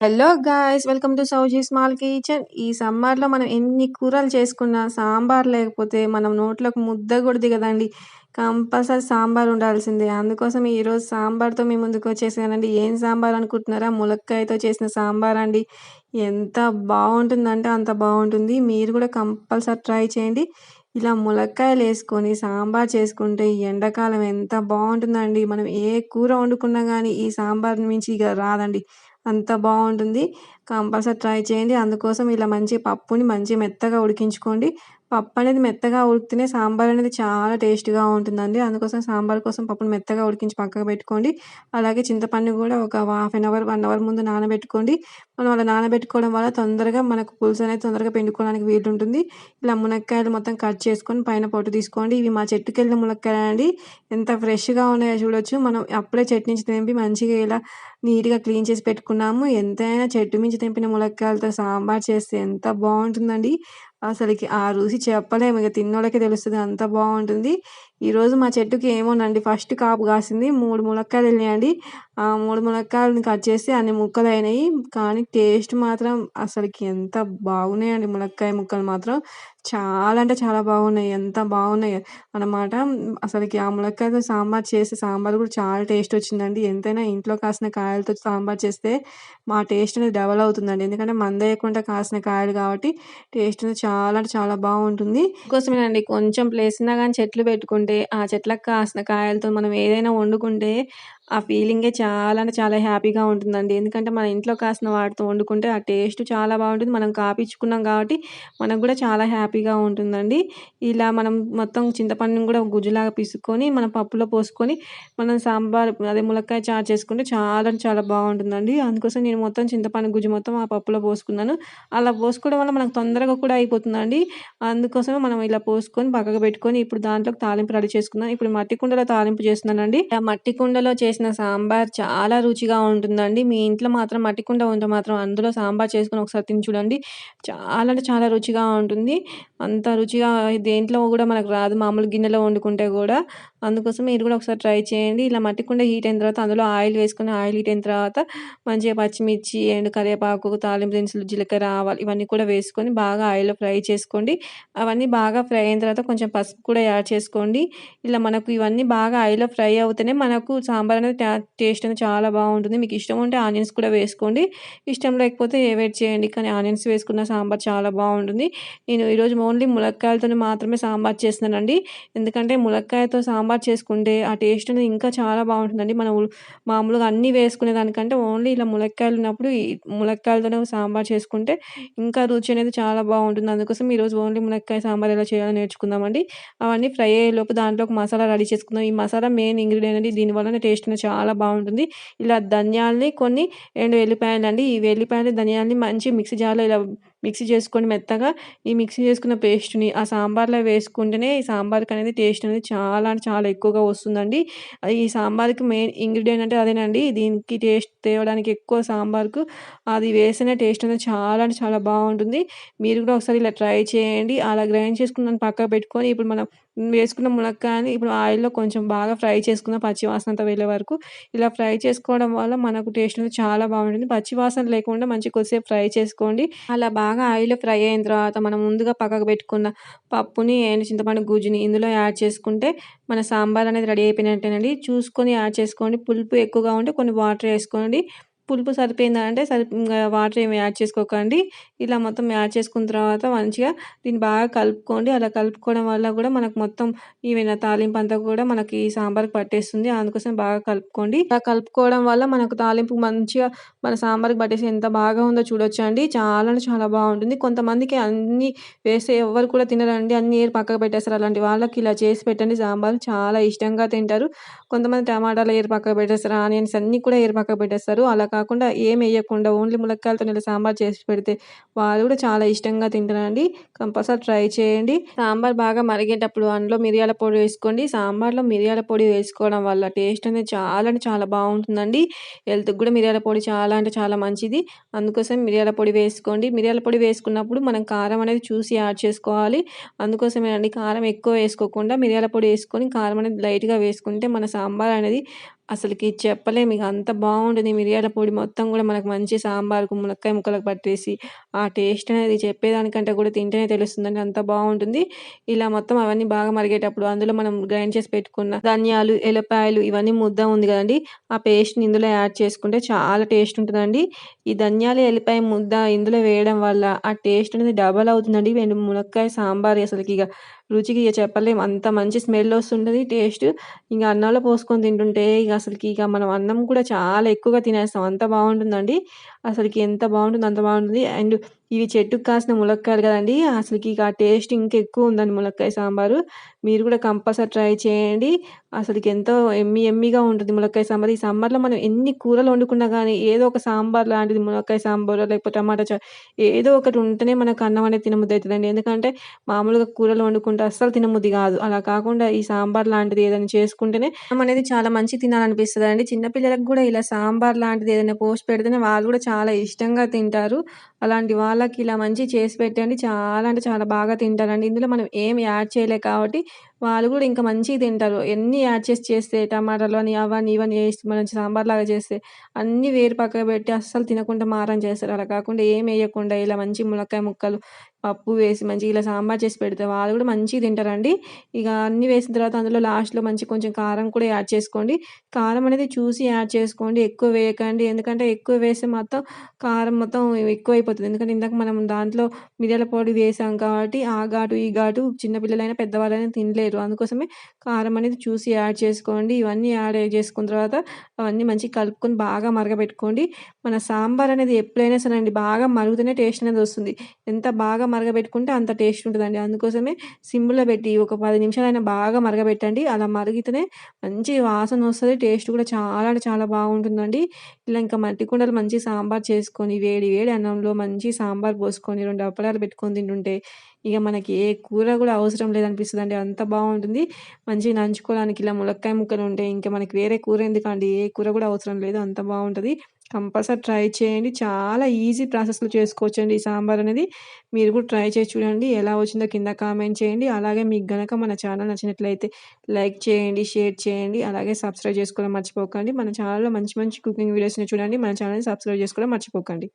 Hello guys welcome to Souji small kitchen ఈ సమ్మర్లో మనం ఎన్ని కూరలు చేసుకున్నా సాంబార్ లేకపోతే మనం నోట్లోకి ముద్ద కూడా దిగదండి. కంపల్సరీ సాంబార్ ఉండాల్సిందే. అందుకోసం ఈరోజు సాంబార్తో మీ ముందుకు వచ్చేసానండి. ఏం సాంబార్ అనుకుంటున్నారా? ములక్కాయతో చేసిన సాంబార్ అండి. ఎంత బాగుంటుందంటే అంత బాగుంటుంది. మీరు కూడా కంపల్సరీ ట్రై చేయండి. ఇలా ములక్కాయలు వేసుకొని సాంబార్ చేసుకుంటే ఈ ఎండాకాలం ఎంత బాగుంటుందండి. మనం ఏ కూర వండుకున్నా కానీ ఈ సాంబార్ మించి ఇక రాదండి. అంత బాగుంటుంది. కంపల్సరీ ట్రై చేయండి. అందుకోసం ఇలా మంచి పప్పుని మంచి మెత్తగా ఉడికించుకోండి. పప్పు అనేది మెత్తగా ఉడికితేనే సాంబార్ అనేది చాలా టేస్ట్గా ఉంటుందండి. అందుకోసం సాంబార్ కోసం పప్పును మెత్తగా ఉడికించి పక్కకు పెట్టుకోండి. అలాగే చింతపండు కూడా ఒక half an hour one hour ముందు నానబెట్టుకోండి. మనం అలా నానబెట్టుకోవడం వల్ల తొందరగా మనకు పులుసు అనేది తొందరగా పిండుకోవడానికి వీలుంటుంది. ఇలా మునక్కాయలు మొత్తం కట్ చేసుకొని పైన పొట్టు తీసుకోండి. ఇవి మా చెట్టుకి వెళ్ళిన మునక్కాయలు అండి ఎంత ఫ్రెష్గా ఉన్నాయో చూడొచ్చు. మనం అప్పుడే చెట్టు నుంచి తెంపి మంచిగా ఇలా నీట్గా క్లీన్ చేసి పెట్టుకున్నాము. ఎంతైనా చెట్టు మించి తెంపిన ములక్కాయలతో సాంబార్ చేస్తే ఎంత బాగుంటుందండి. అసలుకి ఆ రుచి చెప్పలేము. ఇక తిన్నోళ్ళకే తెలుస్తుంది అంత బాగుంటుంది. ఈరోజు మా చెట్టుకి ఏమోనండి ఫస్ట్ కాపు కాసింది. మూడు ములక్కాయలు వెళ్ళినాయండి ఆ మూడు ములక్కాయలను కట్ చేసి అన్ని ముక్కలు అయినాయి. కానీ టేస్ట్ మాత్రం అసలుకి ఎంత బాగున్నాయండి ములక్కాయ ముక్కలు మాత్రం. చాలా అంటే చాలా బాగున్నాయి. ఎంత బాగున్నాయి అనమాట అసలుకి ఆ ములక్కాయతో సాంబార్ చేస్తే సాంబార్ కూడా చాలా టేస్ట్ వచ్చిందండి. ఎంతైనా ఇంట్లో కాసిన కాయలతో సాంబార్ చేస్తే మా టేస్ట్ అనేది డబల్ అవుతుందండి. ఎందుకంటే మందేయకుండా కాసిన కాయలు కాబట్టి టేస్ట్ అనేది చాలా అంటే చాలా బాగుంటుంది. కోసమేనండి కొంచెం ప్లేస్ ఉన్నా కానీ చెట్లు పెట్టుకుంటే ఆ చెట్లకు కాసిన కాయలతో మనం ఏదైనా వండుకుంటే ఆ ఫీలింగే చాలా అంటే చాలా హ్యాపీగా ఉంటుందండి. ఎందుకంటే మన ఇంట్లో కాసిన వాటితో వండుకుంటే ఆ టేస్ట్ చాలా బాగుంటుంది. మనం కాపించుకున్నాం కాబట్టి మనకు కూడా చాలా హ్యాపీగా ఉంటుందండి. ఇలా మనం మొత్తం చింతపండుని కూడా గుజ్జులాగా పిసుకొని మన పప్పులో పోసుకొని మనం సాంబార్ అదే ములక్కాయ చారు చేసుకుంటే చాలా అంటే చాలా బాగుంటుందండి. అందుకోసం నేను మొత్తం చింతపండు గుజ్జు మొత్తం ఆ పప్పులో పోసుకున్నాను. అలా పోసుకోవడం వల్ల మనకు తొందరగా కూడా అయిపోతుందండి. అందుకోసమే మనం ఇలా పోసుకొని పక్కకు పెట్టుకొని ఇప్పుడు దాంట్లో తాలింపు రెడీ చేసుకున్నాను. ఇప్పుడు మట్టి కుండలో తాలింపు చేస్తున్నానండి. ఆ మట్టి కుండలో చేసిన సాంబార్ చాలా రుచిగా ఉంటుందండి. మీ ఇంట్లో మాత్రం మట్టికుండ ఉంటే మాత్రం అందులో సాంబార్ చేసుకొని ఒకసారి తిని చూడండి. చాలా అంటే చాలా రుచిగా ఉంటుంది. అంత రుచిగా దేంట్లో కూడా మనకు రాదు. మామూలు గిన్నెలో వండుకుంటే కూడా అందుకోసం మీరు కూడా ఒకసారి ట్రై చేయండి. ఇలా మట్టి కుండ హీట్ అయిన తర్వాత అందులో ఆయిల్ వేసుకొని ఆయిల్ హీట్ అయిన తర్వాత మంచిగా పచ్చిమిర్చి అండ్ కరివేపాకు తాలింపు దినుసులు జీలకర్ర ఆవాలు ఇవన్నీ కూడా వేసుకొని బాగా ఆయిల్లో ఫ్రై చేసుకోండి. అవన్నీ బాగా ఫ్రై అయిన తర్వాత కొంచెం పసుపు కూడా యాడ్ చేసుకోండి. ఇలా మనకు ఇవన్నీ బాగా ఆయిల్లో ఫ్రై అవుతేనే మనకు సాంబార్ అనేది టేస్ట్ అనేది చాలా బాగుంటుంది. మీకు ఇష్టం ఉంటే ఆనియన్స్ కూడా వేసుకోండి. ఇష్టం లేకపోతే ఏవేట్ చేయండి. కానీ ఆనియన్స్ వేసుకున్న సాంబార్ చాలా బాగుంటుంది. నేను ఈరోజు ఓన్లీ ములక్కాయలతో మాత్రమే సాంబార్ చేస్తున్నానండి. ఎందుకంటే ములక్కాయతో సాంబార్ చేసుకుంటే ఆ టేస్ట్ అనేది ఇంకా చాలా బాగుంటుందండి. మనం మామూలుగా అన్నీ వేసుకునే దానికంటే ఓన్లీ ఇలా ములక్కాయలు ఉన్నప్పుడు ఈ ములక్కాయలతోనే సాంబార్ చేసుకుంటే ఇంకా రుచి అనేది చాలా బాగుంటుంది. అందుకోసం ఈరోజు ఓన్లీ ములక్కాయ సాంబార్ ఎలా చేయాలో నేర్చుకుందామండి. అవన్నీ ఫ్రై అయ్యేలోపు దాంట్లో ఒక మసాలా రెడీ చేసుకుందాం. ఈ మసాలా మెయిన్ ఇంగ్రీడియంట్ అండి. దీనివల్ల టేస్ట్ అనేది చాలా బాగుంటుంది. ఇలా ధనియాల్ని కొన్ని రెండు వెల్లిపాయలు అండి ఈ వెల్లిపాయలు ధనియాల్ని మంచి మిక్సీ జార్లో ఇలా మిక్సీ చేసుకొని మెత్తగా ఈ మిక్సీ చేసుకున్న పేస్ట్ని ఆ సాంబార్లో వేసుకుంటేనే ఈ సాంబార్కి అనేది టేస్ట్ అనేది చాలా చాలా ఎక్కువగా వస్తుందండి. ఈ సాంబార్కి మెయిన్ ఇంగ్రీడియంట్ అంటే అదేనండి. దీనికి టేస్ట్ తేవడానికి ఎక్కువ సాంబార్కు అది వేసిన టేస్ట్ అనేది చాలా అంటే చాలా బాగుంటుంది. మీరు కూడా ఒకసారి ఇలా ట్రై చేయండి. అలా గ్రైండ్ చేసుకున్న పక్కకు పెట్టుకొని ఇప్పుడు మనం వేసుకున్న మునక్కాయని ఇప్పుడు ఆయిల్లో కొంచెం బాగా ఫ్రై చేసుకున్న పచ్చివాసన అంతా వెళ్ళే వరకు ఇలా ఫ్రై చేసుకోవడం వల్ల మనకు టేస్ట్ అనేది చాలా బాగుంటుంది. పచ్చివాసన లేకుండా మంచి కొద్దిసేపు ఫ్రై చేసుకోండి. అలా బాగా ఆయిల్లో ఫ్రై అయిన తర్వాత మనం ముందుగా పక్కకు పెట్టుకున్న పప్పుని అండ్ చింతపండు గుజ్జుని ఇందులో యాడ్ చేసుకుంటే మన సాంబార్ అనేది రెడీ అయిపోయినట్టేనండి. చూసుకొని యాడ్ చేసుకోండి. పులుపు ఎక్కువగా ఉంటే కొన్ని వాటర్ వేసుకోండి. పులుపు సరిపోయిందా అంటే సరి వాటర్ ఏమి యాడ్ చేసుకోకండి. ఇలా మొత్తం యాడ్ చేసుకున్న తర్వాత మంచిగా దీన్ని బాగా కలుపుకోండి. అలా కలుపుకోవడం వల్ల కూడా మనకు మొత్తం ఈవెన్ తాలింపు అంతా కూడా మనకి సాంబార్కి పట్టేస్తుంది. అందుకోసం బాగా కలుపుకోండి. అలా కలుపుకోవడం వల్ల మనకు తాలింపు మంచిగా మన సాంబార్కి పట్టేసి ఎంత బాగా ఉందో చూడొచ్చు అండి చాలా చాలా బాగుంటుంది. కొంతమందికి అన్ని వేస్తే ఎవరు కూడా తినరండి. అన్ని ఏరు పక్కకు పెట్టేస్తారు. అలాంటి వాళ్ళకి ఇలా చేసి పెట్టండి. సాంబార్ చాలా ఇష్టంగా తింటారు. కొంతమంది టమాటాలు ఏరు పక్కకు పెట్టేస్తారు. ఆనియన్స్ అన్నీ కూడా ఏరు పక్కకు పెట్టేస్తారు. అలా కాకుండా ఏం వేయకుండా ఓన్లీ ములక్కాయలతో నేను సాంబార్ చేసి పెడితే వాళ్ళు కూడా చాలా ఇష్టంగా తింటారండి. కంపల్సరీ ట్రై చేయండి. సాంబార్ బాగా మరిగేటప్పుడు అందులో మిరియాల పొడి వేసుకోండి. సాంబార్లో మిరియాల పొడి వేసుకోవడం వల్ల టేస్ట్ అనేది చాలా అంటే చాలా బాగుంటుందండి. హెల్త్కి కూడా మిరియాల పొడి చాలా అంటే చాలా మంచిది. అందుకోసం మిరియాల పొడి వేసుకోండి. మిరియాల పొడి వేసుకున్నప్పుడు మనం కారం అనేది చూసి యాడ్ చేసుకోవాలి. అందుకోసమేనండి కారం ఎక్కువ వేసుకోకుండా మిరియాల పొడి వేసుకొని కారం అనేది లైట్గా వేసుకుంటే మన సాంబార్ అనేది అసలకి చెప్పలేము. ఇక అంత బాగుంటుంది. మిరియాల పొడి మొత్తం కూడా మనకు మంచి సాంబార్కు మునక్కాయ ముక్కలకు పట్టేసి ఆ టేస్ట్ అనేది చెప్పేదానికంటే కూడా తింటేనే తెలుస్తుందండి. అంత బాగుంటుంది. ఇలా మొత్తం అవన్నీ బాగా మరిగేటప్పుడు అందులో మనం గ్రైండ్ చేసి పెట్టుకున్న ధనియాలు ఎలపాయలు ఇవన్నీ ముద్ద ఉంది కదండి. ఆ పేస్ట్ని ఇందులో యాడ్ చేసుకుంటే చాలా టేస్ట్ ఉంటుందండి. ఈ ధనియాలు ఎల్లిపాయ ముద్ద ఇందులో వేయడం వల్ల ఆ టేస్ట్ అనేది డబల్ అవుతుందండి. మునక్కాయ సాంబార్ అసలుకి ఇక. రుచికి ఇక చెప్పలేము అంత మంచి స్మెల్ వస్తుంటుంది టేస్ట్. ఇంకా అన్నంలో పోసుకొని తింటుంటే ఇక అసలుకి ఇక మనం అన్నం కూడా చాలా ఎక్కువగా తినేస్తాం. అంత బాగుంటుందండి. అసలుకి ఎంత బాగుంటుందో అంత బాగుంటుంది. అండ్ ఇవి చెట్టుకు కాసిన ములక్కాయలు కదండి. అసలుకి ఆ టేస్ట్ ఇంకెక్కువ ఉందండి ములక్కాయ సాంబారు. మీరు కూడా కంపల్సరీ ట్రై చేయండి. అసలుకి ఎంతో ఎమ్మి ఎమ్మిగా ఉంటుంది ములక్కాయ సాంబార్. ఈ సమ్మర్లో మనం ఎన్ని కూరలు వండుకున్నా కానీ ఏదో ఒక సాంబార్ లాంటిది ములక్కాయ సాంబార్ లేకపోతే టమాటా చా ఏదో ఒకటి ఉంటేనే మనకు అన్నం అనేది తినముద్ది అవుతుందండి ఎందుకంటే మామూలుగా కూరలు వండుకుంటే అస్సలు తినముద్ది కాదు. అలా కాకుండా ఈ సాంబార్ లాంటిది ఏదైనా చేసుకుంటేనే అన్నం అనేది చాలా మంచి తినాలనిపిస్తుంది అండి చిన్నపిల్లలకు కూడా ఇలా సాంబార్ లాంటిది ఏదైనా పోస్ట్ పెడితేనే వాళ్ళు కూడా చాలా ఇష్టంగా తింటారు. అలాంటి వాళ్ళకి ఇలా మంచి చేసి పెట్టండి. చాలా అంటే చాలా బాగా తింటారండి. ఇందులో మనం ఏం యాడ్ చేయలేదు కాబట్టి వాళ్ళు కూడా ఇంకా మంచిగా తింటారు. ఎన్ని యాడ్ చేసి చేస్తే టమాటాలు అని అవన్నీ ఇవన్నీ వేసి మనం సాంబార్ లాగా చేస్తే అన్నీ వేరు పక్కకు పెట్టి అస్సలు తినకుండా మారం చేస్తారు. అలా కాకుండా ఏం వేయకుండా ఇలా మంచి ములక్కాయ ముక్కలు పప్పు వేసి మంచిగా ఇలా సాంబార్ చేసి పెడితే వాళ్ళు కూడా మంచిగా తింటారండి. ఇక అన్నీ వేసిన తర్వాత అందులో లాస్ట్లో మంచి కొంచెం కారం కూడా యాడ్ చేసుకోండి. కారం అనేది చూసి యాడ్ చేసుకోండి. ఎక్కువ వేయకండి. ఎందుకంటే ఎక్కువ వేస్తే మొత్తం కారం మొత్తం ఎక్కువ అయిపోతుంది ఎందుకంటే ఇందాక మనం దాంట్లో మిరియాల పొడి వేసాం కాబట్టి ఆ ఘాటు ఈ ఘాటు చిన్నపిల్లలైనా పెద్దవాళ్ళైనా తినలేరు. అందుకోసమే కారం అనేది చూసి యాడ్ చేసుకోండి. ఇవన్నీ యాడ్ చేసుకున్న తర్వాత అవన్నీ మంచిగా కలుపుకొని బాగా మరగబెట్టుకోండి. మన సాంబార్ అనేది ఎప్పుడైనా సరే అండి బాగా మరుగుతూనే టేస్ట్ అనేది వస్తుంది. ఎంత బాగా మరగబెట్టుకుంటే అంత టేస్ట్ ఉంటుందండి. అందుకోసమే సిమ్లో పెట్టి ఒక పది నిమిషాలైనా బాగా మరగబెట్టండి. అలా మరిగితేనే మంచి వాసన వస్తుంది టేస్ట్ కూడా చాలా అంటే చాలా బాగుంటుందండి. ఇలా ఇంకా మట్టి కుండలు మంచి సాంబార్ చేసుకొని వేడి వేడి అన్నంలో మంచి సాంబార్ పోసుకొని రెండు అప్పడాలు పెట్టుకొని తింటుంటే ఇక మనకి ఏ కూర కూడా అవసరం లేదనిపిస్తుంది అండి అంత బాగుంటుంది. మంచిగా నంచుకోవడానికి ఇలా ములక్కాయ ముక్కలు ఉంటే ఇంకా మనకి వేరే కూర ఎందుకండి? ఏ కూర కూడా అవసరం లేదు. అంత బాగుంటుంది. కంపల్సరీ ట్రై చేయండి. చాలా ఈజీ ప్రాసెస్లో చేసుకోవచ్చండి ఈ సాంబార్ అనేది. మీరు కూడా ట్రై చేసి చూడండి. ఎలా వచ్చిందో కింద కామెంట్ చేయండి. అలాగే మీకు గనక మన ఛానల్ నచ్చినట్లయితే లైక్ చేయండి షేర్ చేయండి. అలాగే సబ్స్క్రైబ్ చేసుకోవడం మర్చిపోకండి. మన ఛానల్లో మంచి మంచి కుకింగ్ వీడియోస్ని చూడండి. మన ఛానల్ని సబ్స్క్రైబ్ చేసుకోవడం మర్చిపోకండి.